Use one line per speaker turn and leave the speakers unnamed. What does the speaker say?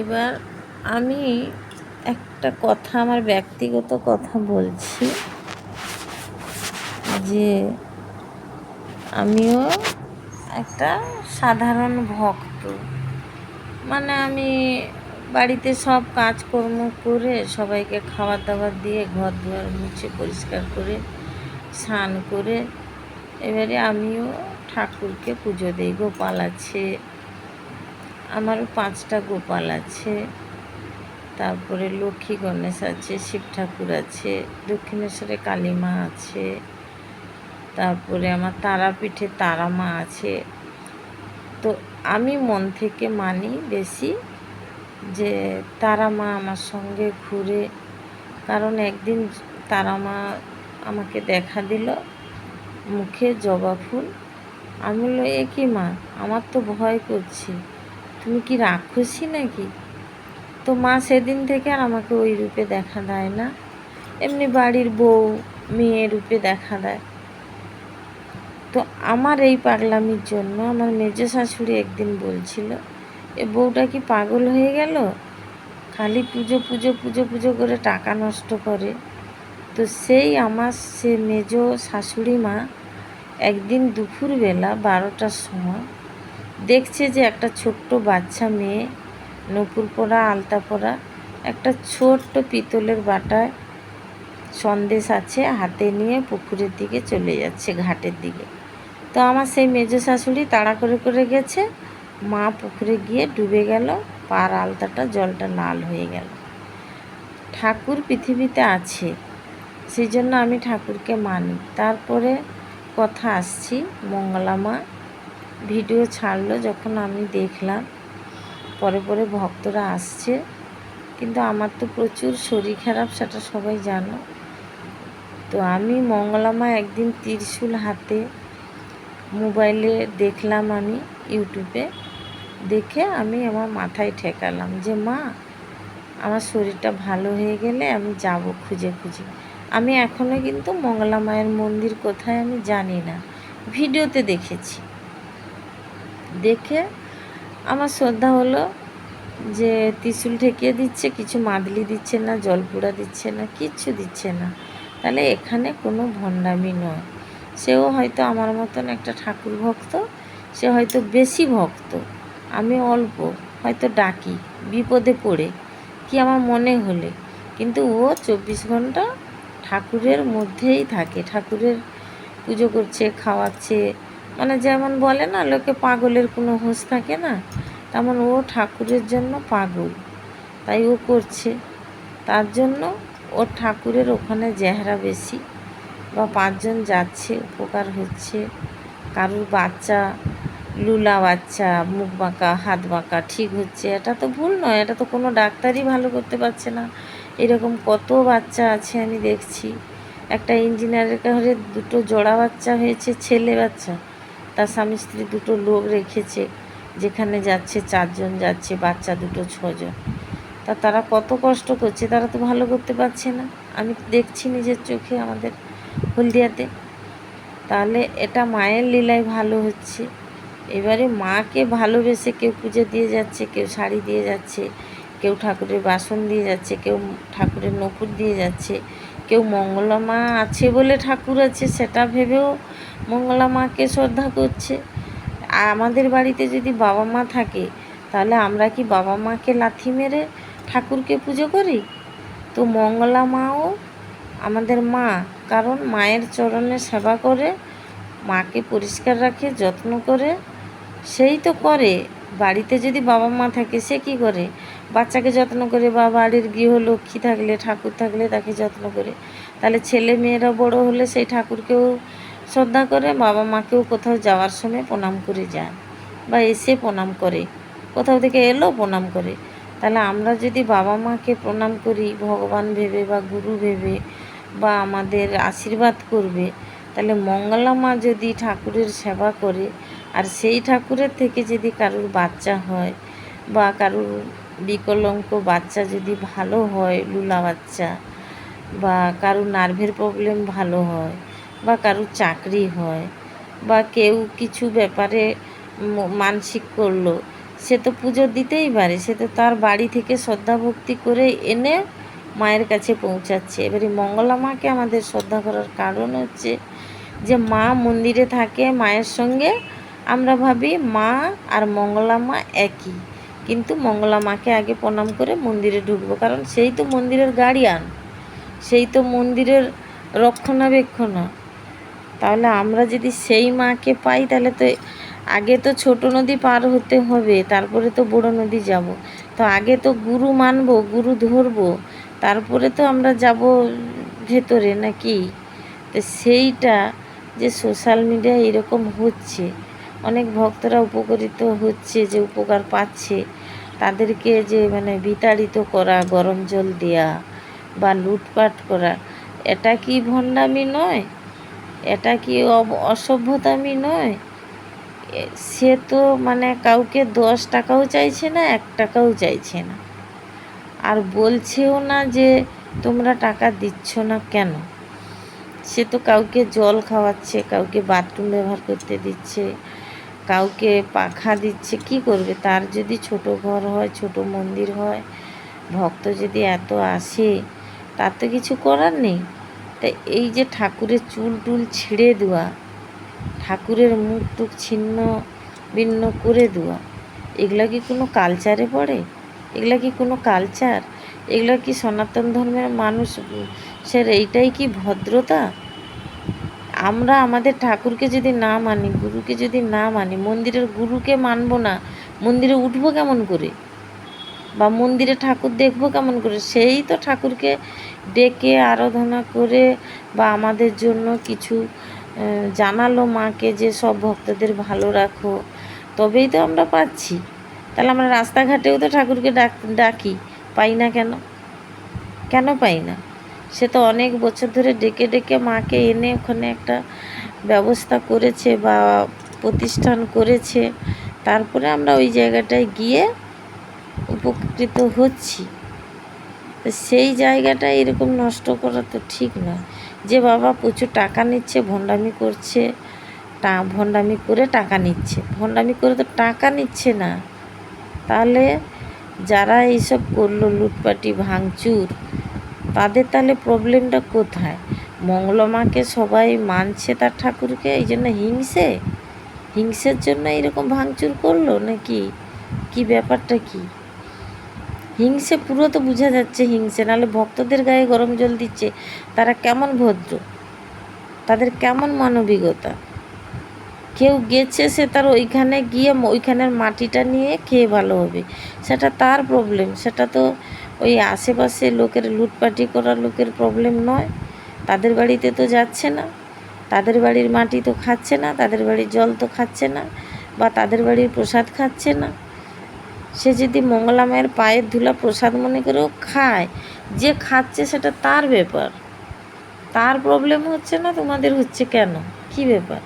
এবার আমি একটা কথা, আমার ব্যক্তিগত কথা বলছি যে আমিও একটা সাধারণ ভক্ত। মানে আমি বাড়িতে সব কাজকর্ম করে সবাইকে খাবার দাবার দিয়ে ঘর দুয়ার মুছে পরিষ্কার করে, স্নান করে, এবারে আমিও ঠাকুরকে পুজো দিই। গোপাল আছে আমারও পাঁচটা গোপাল আছে, তারপরে লক্ষ্মী গণেশ আছে, শিব ঠাকুর আছে, দক্ষিণেশ্বরে কালী মা আছে, তারপরে আমার তারাপীঠে তারা মা আছে। তো আমি মন থেকে মানি বেশি যে তারা মা আমার সঙ্গে ঘুরে, কারণ একদিন তারা মা আমাকে দেখা দিল, মুখে জবা ফুল। আমি বলল এ কি মা? আমার তো ভয় করছে। তুমি কি রাক্ষসী নাকি? তো মা সেদিন থেকে আর আমাকে ওই রূপে দেখা দেয় না। এমনি বাড়ির বউ, মেয়ে রূপে দেখা দেয়। তো আমার এই পাগলামির জন্য আমার মেজ শাশুড়ি একদিন বলছিল, এ বউটা কি পাগল হয়ে গেল? খালি পুজো পুজো পুজো পুজো করে টাকা নষ্ট করে। তো সেই আমার সে মেজ শাশুড়ি মা একদিন দুপুরবেলা বারোটার সময় দেখছে যে একটা ছোট্ট বাচ্চা মেয়ে নপুর পরা আলতা পরা একটা ছোট্ট পিতলের বাটায় সন্দেশ আছে, হাতে নিয়ে পুকুরের দিকে চলে যাচ্ছে ঘাটের দিকে। তো আমার সেই মেজ শাশুড়ি তাড়া করে করে গেছে, মা পুকুরে গিয়ে ডুবে গেল, পার আলতাটা জলটা লাল হয়ে গেল। ঠাকুর পৃথিবীতে আছে, সেই জন্য আমি ঠাকুরকে মানি। তারপরে কথা আসছি মঙ্গলা মা ভিডিও ছাড়লো যখন আমি দেখলাম। পরে পরে ভক্তরা আসছে। কিন্তু আমার তো প্রচুর শরীর খারাপ, সেটা সবাই জানো। তো আমি মঙ্গলামা একদিন ত্রিশূল হাতে মোবাইলে দেখলাম আমি ইউটিউবে। দেখে আমি আমার মাথায় ঠেকালাম যে, মা, আমার শরীরটা ভালো হয়ে গেলে আমি যাব খুঁজে খুঁজে। আমি এখনও কিন্তু মঙ্গলা মায়ের মন্দির কোথায় আমি জানি না। ভিডিওতে দেখেছি। দেখে আমার শ্রদ্ধা হলো যে ত্রিশুল ঠেকিয়ে দিচ্ছে, কিছু মাদলি দিচ্ছে না, জলপুড়া দিচ্ছে না, কিচ্ছু দিচ্ছে না। তাহলে এখানে কোনো ভণ্ডামি নয়। সেও হয়তো আমার মতন একটা ঠাকুর ভক্ত, সে হয়তো বেশি ভক্ত, আমি অল্প, হয়তো ডাকি, বিপদে পড়ে, কি আমার মনে হলে। কিন্তু ও চব্বিশ ঘণ্টা ঠাকুরের মধ্যেই থাকে, ঠাকুরের পুজো করছে, খাওয়াচ্ছে মানে যেমন বলে না, লোকে পাগলের কোনো হুঁশ থাকে না, তেমন ও ঠাকুরের জন্য পাগল। তাই ও করছে। তার জন্য ওর ঠাকুরের ওখানে চেহারা বেশি বা পাঁচজন যাচ্ছে, উপকার হচ্ছে। কারুর বাচ্চা, লুলা বাচ্চা, মুখ বাঁকা, হাত বাঁকা, ঠিক হচ্ছে। এটা তো ভুল নয়, এটা তো কোনো ডাক্তারই ভালো করতে পারছে না। এরকম কত বাচ্চা আছে আমি দেখছি। একটা ইঞ্জিনিয়ারের ঘরে দুটো জোড়া বাচ্চা হয়েছে, ছেলে বাচ্চা। তার স্বামী স্ত্রী দুটো লোক রেখেছে, যেখানে যাচ্ছে চারজন যাচ্ছে, বাচ্চা দুটো, ছজন। তা তারা কত কষ্ট করছে, তারা তো ভালো করতে পারছে না। আমি দেখছি নিজের চোখে আমাদের হলদিয়াতে। তাহলে এটা মায়ের লীলায় ভালো হচ্ছে। এবারে মাকে ভালোবেসে কেউ পুজো দিয়ে যাচ্ছে, কেউ শাড়ি দিয়ে যাচ্ছে, কেউ ঠাকুরের বাসন দিয়ে যাচ্ছে, কেউ ঠাকুরের নকুর দিয়ে যাচ্ছে, কেউ মঙ্গলা মা আছে বলে ঠাকুর আছে, সেটা ভেবেও মঙ্গলা মাকে শ্রদ্ধা করছে। আমাদের বাড়িতে যদি বাবা মা থাকে, তাহলে আমরা কি বাবা মাকে লাথি মেরে ঠাকুরকে পুজো করি? তো মঙ্গলা মাও আমাদের মা, কারণ মায়ের চরণে সেবা করে, মাকে পরিষ্কার রাখে, যত্ন করে, সেই তো করে। বাড়িতে যদি বাবা মা থাকে, সে কি করে? বাচ্চাকে যত্ন করে, বা বাড়ির গৃহলক্ষ্মী থাকলে, ঠাকুর থাকলে তাকে যত্ন করে। তাহলে ছেলে মেয়েরা বড় হলে সেই ঠাকুরকেও শ্রদ্ধা করে বাবা মাকেও কোথাও যাওয়ার সময় প্রণাম করে যায় বা এসে প্রণাম করে। কোথাও থেকে এলো প্রণাম করে। তাহলে আমরা যদি বাবা মাকে প্রণাম করি, ভগবান ভেবে বা গুরু ভেবে বা আমাদের আশীর্বাদ করবে, তাহলে মঙ্গলা মা যদি ঠাকুরের সেবা করে আর সেই ঠাকুরের থেকে যদি কারুর বাচ্চা হয় বা কারুর বিকলঙ্ক বাচ্চা যদি ভালো হয়, লুলা বাচ্চা বা কারুর নার্ভের প্রবলেম ভালো হয় বা কারুর চাকরি হয় বা কেউ কিছু ব্যাপারে মানসিক করল, সে তো পুজো দিতেই পারে, সে তো তার বাড়ি থেকে শ্রদ্ধা ভক্তি করে এনে মায়ের কাছে পৌঁছাচ্ছে। এবারে মঙ্গলা মাকে আমাদের শ্রদ্ধা করার কারণ হচ্ছে যে মা মন্দিরে থাকে, মায়ের সঙ্গে আমরা ভাবি মা আর মঙ্গলা মা একই। কিন্তু মঙ্গলা মাকে আগে প্রণাম করে মন্দিরে ঢুকবো, কারণ সেই তো মন্দিরের গার্ডিয়ান সেই তো মন্দিরের রক্ষণাবেক্ষণ। তাহলে আমরা যদি সেই মাকে পাই, তাহলে তো আগে তো ছোট নদী পার হতে হবে, তারপরে তো বড় নদী যাব। তো আগে তো গুরু মানব, গুরু ধরবো, তারপরে তো আমরা যাব ভেতরে নাকি? তো সেইটা যে সোশ্যাল মিডিয়ায় এরকম হচ্ছে, অনেক ভক্তরা উপকৃত হচ্ছে, যে উপকার পাচ্ছে, তাদেরকে যে মানে বিতাড়িত করা, গরম জল দেয়া বা লুটপাট করা, এটা কি ভণ্ডামি নয়? এটা কি অসভ্যতামি নয়? সে তো মানে কাউকে দশ টাকাও চাইছে না, এক টাকাও চাইছে না। আর বলছেও না যে তোমরা টাকা দিচ্ছ না কেন? সে তো কাউকে জল খাওয়াচ্ছে, কাউকে বাথরুম ব্যবহার করতে দিচ্ছে, কাউকে পাখা দিচ্ছে, কি করবে? তার যদি ছোট ঘর হয়, ছোট মন্দির হয়, ভক্ত যদি এত আসে, তার তো কিছু করার নেই। তা এই যে ঠাকুরের চুল টুল ছিঁড়ে দেওয়া, ঠাকুরের মুখ টুক ছিন্ন ভিন্ন করে দেওয়া, এগুলা কি কোনো কালচারে পড়ে? এগুলা কি কোনো কালচার এগুলা কি সনাতন ধর্মের মানুষ সের এইটাই কি ভদ্রতা? আমরা আমাদের ঠাকুরকে যদি না মানি, গুরুকে যদি না মানি, মন্দিরের গুরুকে মানব না, মন্দিরে উঠবো কেমন করে? বা মন্দিরে ঠাকুর দেখব কেমন করে? সেই তো ঠাকুরকে ডেকে আরাধনা করে বা আমাদের জন্য কিছু জানালো মাকে যে সব ভক্তদের ভালো রাখো। তবেই তো আমরা পাচ্ছি। তাহলে আমরা রাস্তাঘাটেও তো ঠাকুরকে ডাক, ডাকি। পাই না কেন? কেন পাই না? সে তো অনেক বছর ধরে ডেকে ডেকে মাকে এনে ওখানে একটা ব্যবস্থা করেছে বা প্রতিষ্ঠান করেছে। তারপরে আমরা ওই জায়গাটায় গিয়ে উপকৃত হচ্ছি। সেই জায়গাটা এরকম নষ্ট করা তো ঠিক নয়। যে বাবা প্রচুর টাকা নিচ্ছে, ভণ্ডামি করছে, টা, ভণ্ডামি করে টাকা নিচ্ছে। ভণ্ডামি করে তো টাকা নিচ্ছে না। তাহলে যারা এইসব করল, লুটপাটি, ভাঙচুর, তাদের তাহলে প্রবলেমটা কোথায়? মঙ্গলমাকে সবাই মানছে তার ঠাকুরকে, এই জন্য হিংসে? হিংসের জন্য এরকম ভাঙচুর করল নাকি? কি ব্যাপারটা কি? হিংসে পুরো তো বোঝা যাচ্ছে হিংসে, নাহলে ভক্তদের গায়ে গরম জল দিচ্ছে। তারা কেমন ভদ্র? তাদের কেমন মানবিকতা? কেউ গেছে, সে তার ওইখানে গিয়ে ওইখানের মাটিটা নিয়ে খেয়ে ভালো হবে। সেটা তার প্রবলেম সেটা তো ওই আশেপাশে লোকের লুটপাটি করা লোকের প্রবলেম নয়। তাদের বাড়িতে তো যাচ্ছে না। তাদের বাড়ির মাটি তো খাচ্ছে না, তাদের বাড়ির জল তো খাচ্ছে না, বা তাদের বাড়ির প্রসাদ খাচ্ছে না। সে যদি মঙ্গলা মায়ের পায়ের ধুলা প্রসাদ মনে করেও খায়, যে খাচ্ছে সেটা তার ব্যাপার। তার প্রবলেম হচ্ছে না, তোমাদের হচ্ছে কেন? কি ব্যাপার?